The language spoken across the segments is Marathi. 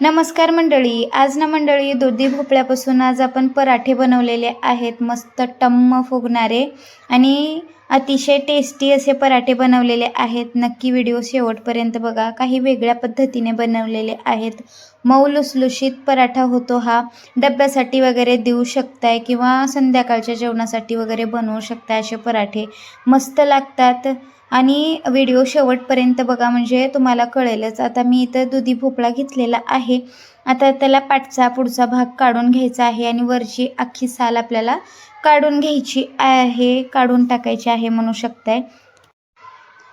नमस्कार मंडळी आज ना मंडळी दुधी भोपळ्यापासून आज आपण पराठे बनवलेले आहेत मस्त टम्म फुगणारे आणि अतिशय टेस्टी असे पराठे बनवलेले आहेत. नक्की व्हिडिओ शेवटपर्यंत बघा. काही वेगळ्या पद्धतीने बनवलेले आहेत. मऊ लुसलुशीत पराठा होतो हा. डब्यासाठी वगैरे देऊ शकताय किंवा संध्याकाळच्या जेवणासाठी वगैरे बनवू शकताय असे पराठे. मस्त लागतात. आणि व्हिडिओ शेवटपर्यंत बघा म्हणजे तुम्हाला कळेलच. आता मी इथं दुधी भोपळा घेतलेला आहे. आता त्याला पाठचा पुढचा भाग काढून घ्यायचा आहे आणि वरची अख्खी साल आपल्याला काढून घ्यायची आहे काढून टाकायची आहे म्हणू शकताय.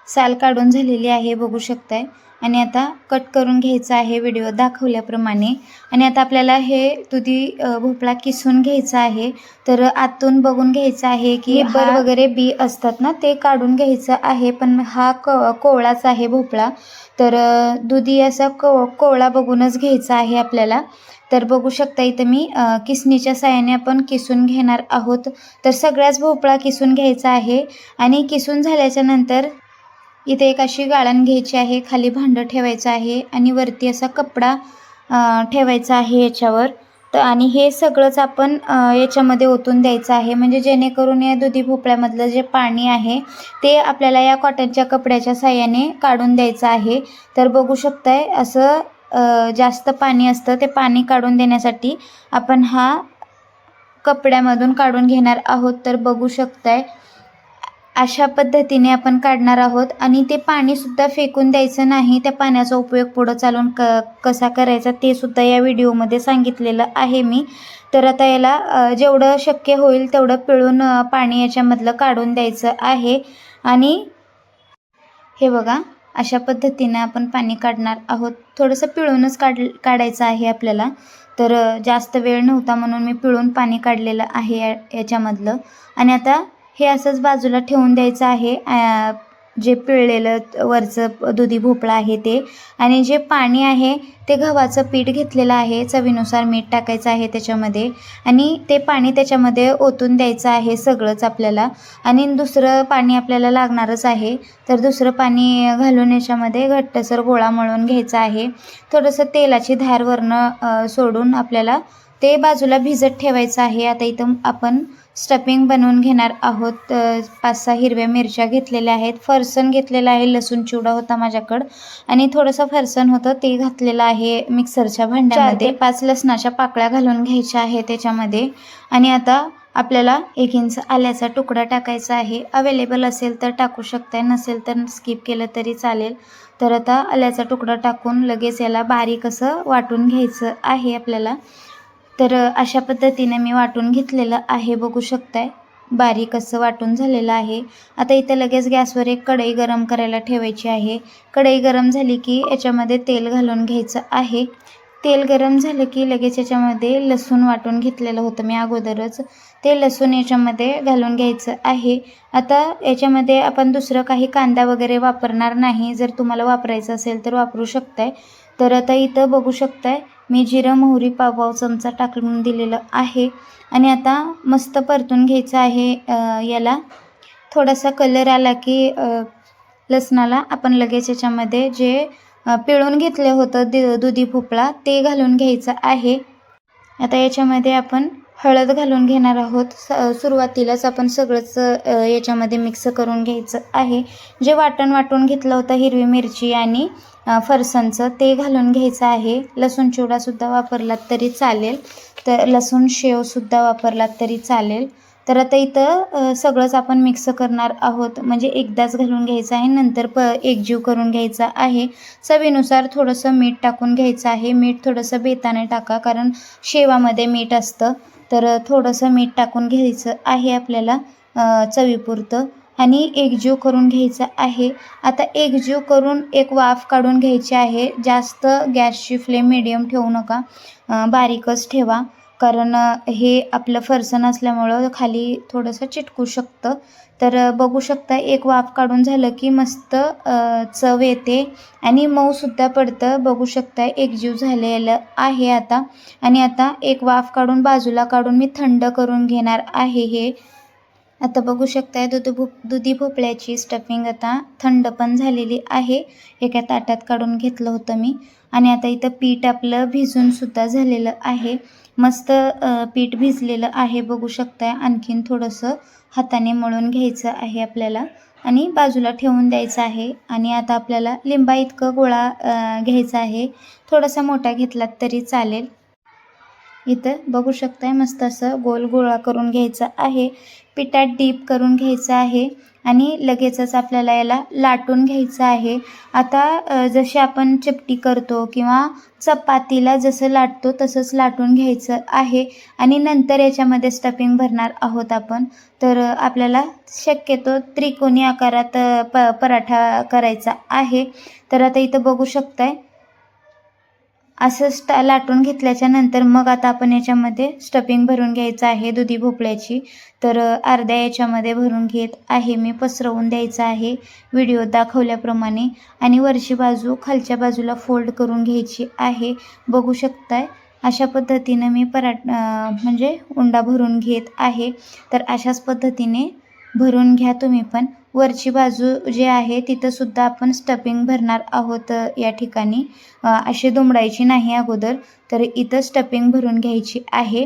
साल काढून झालेली आहे बघू शकताय. आणि आता कट करून घ्यायचा आहे व्हिडिओ दाखवल्याप्रमाणे. आणि आता आपल्याला हे दुधी भोपळा किसून घ्यायचा आहे. तर आतून बघून घ्यायचं आहे की बर वगैरे बी असतात ना ते काढून घ्यायचं आहे. पण हा क कोवळाच आहे भोपळा. तर दुधी असा को कोवळा बघूनच घ्यायचा आहे आपल्याला. तर बघू शकता इथं मी किसणीच्या साहाय्याने आपण किसून घेणार आहोत. तर सगळ्याच भोपळा किसून घ्यायचा आहे. आणि किसून झाल्याच्यानंतर इथे एक अशी गाळण घ्यायची आहे खाली भांडं ठेवायचं आहे आणि वरती असा कपडा ठेवायचा आहे याच्यावर. तर आणि हे सगळंच आपण याच्यामध्ये ओतून द्यायचं आहे. म्हणजे जेणेकरून या दुधी भोपळ्यामधलं जे पाणी आहे ते आपल्याला या कॉटनच्या कपड्याच्या साह्याने काढून द्यायचं आहे. तर बघू शकताय असं जास्त पाणी असतं ते पाणी काढून देण्यासाठी आपण हा कपड्यामधून काढून घेणार आहोत. तर बघू शकताय अशा पद्धतीने आपण काढणार आहोत आणि ते पाणीसुद्धा फेकून द्यायचं नाही. त्या पाण्याचा उपयोग पुढं चालून क कसा करायचा ते सुद्धा या व्हिडिओमध्ये सांगितलेलं आहे मी. तर आता याला जेवढं शक्य होईल तेवढं पिळून पाणी याच्यामधलं काढून द्यायचं आहे. आणि हे बघा अशा पद्धतीने आपण पाणी काढणार आहोत. थोडंसं पिळूनच काढ काढायचं आहे आपल्याला. तर जास्त वेळ नव्हता म्हणून मी पिळून पाणी काढलेलं आहे या याच्यामधलं. आणि आता हे असंच बाजूला ठेवून द्यायचं आहे. जे पिळलेलं वरचं दुधी भोपळा आहे ते. आणि जे पाणी आहे ते गव्हाचं पीठ घेतलेलं आहे. चवीनुसार मीठ टाकायचं आहे त्याच्यामध्ये. आणि ते पाणी त्याच्यामध्ये ओतून द्यायचं आहे सगळंच आपल्याला. आणि दुसरं पाणी आपल्याला लागणारच आहे. तर दुसरं पाणी घालून याच्यामध्ये घट्टसर गोळा मळून घ्यायचा आहे. थोडंसं तेलाची धार वरनं सोडून आपल्याला ते बाजूला भिजत ठेवायचं आहे. आता इथं आपण स्टफिंग बनवून घेणार आहोत. पाच सहा हिरव्या मिरच्या घेतलेल्या आहेत. फरसण घेतलेलं आहे. लसूण चिवडा होता माझ्याकडं. आणि थोडंसं फरसण होतं. ते घातलेलं आहे मिक्सरच्या भांड्यामध्ये. पाच लसणाच्या पाकळ्या घालून घ्यायच्या आहे त्याच्यामध्ये. आणि आता आपल्याला एक इंच आल्याचा तुकडा टाकायचा आहे. अवेलेबल असेल तर टाकू शकताय. नसेल तर स्किप केलं तरी चालेल. तर आता आल्याचा तुकडा टाकून लगेच याला बारीक असं वाटून घ्यायचं आहे आपल्याला. तर अशा पद्धतीने मी वाटून घेतलेलं आहे बघू शकताय. बारीक असं वाटून झालेलं आहे. आता इथं लगेच गॅसवर एक कढई गरम करायला ठेवायची आहे. कढई गरम झाली की याच्यामध्ये तेल घालून घ्यायचं आहे. तेल गरम झालं की लगेच याच्यामध्ये लसूण वाटून घेतलेलं होतं मी अगोदरच. ते लसूण याच्यामध्ये घालून घ्यायचं आहे. आता याच्यामध्ये आपण दुसरं काही कांदा वगैरे वापरणार नाही. जर तुम्हाला वापरायचं असेल तर वापरू शकताय. तर आता इथं बघू शकताय मी जिरं मोहरी पावपाव चमचा टाकून दिलेलं आहे. आणि आता मस्त परतून घ्यायचं आहे याला. थोडासा कलर आला की लसणाला आपण लगेच याच्यामध्ये जे पिळून घेतलं होतं दि दुधी भोपळा ते घालून घ्यायचं आहे. आता याच्यामध्ये आपण हळद घालून घेणार आहोत. स सुरुवातीलाच आपण सगळंच याच्यामध्ये मिक्स करून घ्यायचं आहे. जे वाटण वाटून घेतलं होतं हिरवी मिरची आणि फरसाणचं ते घालून घ्यायचं आहे. लसूण चिवडासुद्धा वापरलात तरी चालेल. तर लसूण शेवसुद्धा वापरलात तरी चालेल. तर आता इथं सगळंच आपण मिक्स करणार आहोत. म्हणजे एकदाच घालून घ्यायचं आहे नंतर प एकजीव करून घ्यायचा आहे. चवीनुसार थोडंसं मीठ टाकून घ्यायचं आहे. मीठ थोडंसं बेताने टाका कारण शेवामध्ये मीठ असतं. तर थोडंसं मीठ टाकून घ्यायचं आहे आपल्याला चवीपुरतं. आणि एकजीव करून घ्यायचा आहे. आता एकजीव करून एक वाफ काढून घ्यायची आहे. जास्त गॅसची फ्लेम मिडियम ठेवू नका. बारीकच ठेवा. कारण हे आपलं फरसन असल्यामुळं खाली थोडंसं चिटकू शकतं. तर बघू शकता एक वाफ काढून झालं की मस्त चव येते. आणि मऊसुद्धा पडतं. बघू शकता एकजीव झालेलं आहे आता. आणि आता एक वाफ काढून बाजूला काढून मी थंड करून घेणार आहे हे. आता बघू शकताय दुध भोप दुधी भोपळ्याची स्टफिंग आता थंड पण झालेली आहे. एका ताटात काढून घेतलं होतं मी. आणि आता इथं पीठ आपलं भिजून सुद्धा झालेलं आहे. मस्त पीठ भिजलेलं आहे बघू शकताय. आणखीन थोडंसं हाताने मळून घ्यायचं आहे आपल्याला. आणि बाजूला ठेवून द्यायचं आहे. आणि आता आपल्याला लिंबा इतकं गोळा घ्यायचा आहे. थोडासा मोठा घेतलात तरी चालेल. इथं बघू शकताय मस्त असं गोल गोळा करून घ्यायचा आहे. पिठात डीप करून घ्यायचं आहे आणि लगेचच आपल्याला याला लाटून घ्यायचं आहे. आता जशी आपण चपटी करतो किंवा चपातीला जसं लाटतो तसंच लाटून घ्यायचं आहे आणि नंतर याच्यामध्ये स्टफिंग भरणार आहोत आपण. तर आपल्याला शक्यतो त्रिकोणी आकारात प पराठा करायचा आहे. तर आता इथं बघू शकताय असं स्टा लाटून घेतल्याच्या नंतर मग आता आपण याच्यामध्ये स्टफिंग भरून घ्यायचं आहे दुधी भोपळ्याची. तर अर्ध्या याच्यामध्ये भरून घेत आहे मी पसरवून द्यायचं आहे व्हिडिओ दाखवल्याप्रमाणे. आणि वरची बाजू खालच्या बाजूला फोल्ड करून घ्यायची आहे. बघू शकताय अशा पद्धतीनं मी पराट म्हणजे उंडा भरून घेत आहे. तर अशाच पद्धतीने भरून घ्या तुम्ही पण. वरची बाजू जी आहे तिथं सुद्धा आपण स्टफिंग भरणार आहोत या ठिकाणी. अशी दुमडायची नाही अगोदर तर इथं स्टफिंग भरून घ्यायची आहे.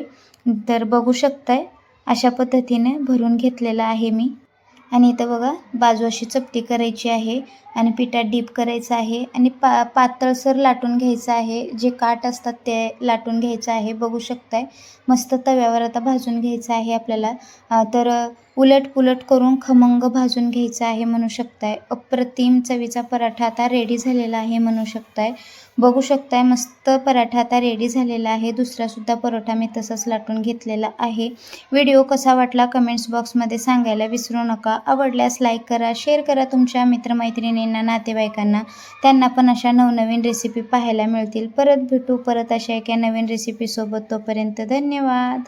तर बघू शकताय अशा पद्धतीने भरून घेतलेलं आहे मी. आणि इथं बघा बाजू अशी चपटी करायची आहे आणि पिठात डीप करायचं आहे आणि पा पातळसर लाटून घ्यायचं आहे. जे काठ असतात ते लाटून घ्यायचं आहे. बघू शकताय मस्त तव्यावर आता भाजून घ्यायचं आहे आपल्याला. तर उलट पुलट करून खमंग भाजून घ्यायचं आहे म्हणू शकताय. अप्रतिम चवीचा पराठा आता रेडी झालेला आहे म्हणू शकताय. बघू शकताय मस्त पराठा आता रेडी झालेला आहे. दुसरासुद्धा परोठा मी तसंच लाटून घेतलेला आहे. व्हिडिओ कसा वाटला कमेंट्स बॉक्समध्ये सांगायला विसरू नका. आवडल्यास लाईक करा शेअर करा तुमच्या मित्रमैत्रिणींना नातेवाईकांना. त्यांना पण अशा नवनवीन रेसिपी पाहायला मिळतील. परत भेटू परत अशा एका नवीन रेसिपीसोबत तोपर्यंत धन्यवाद.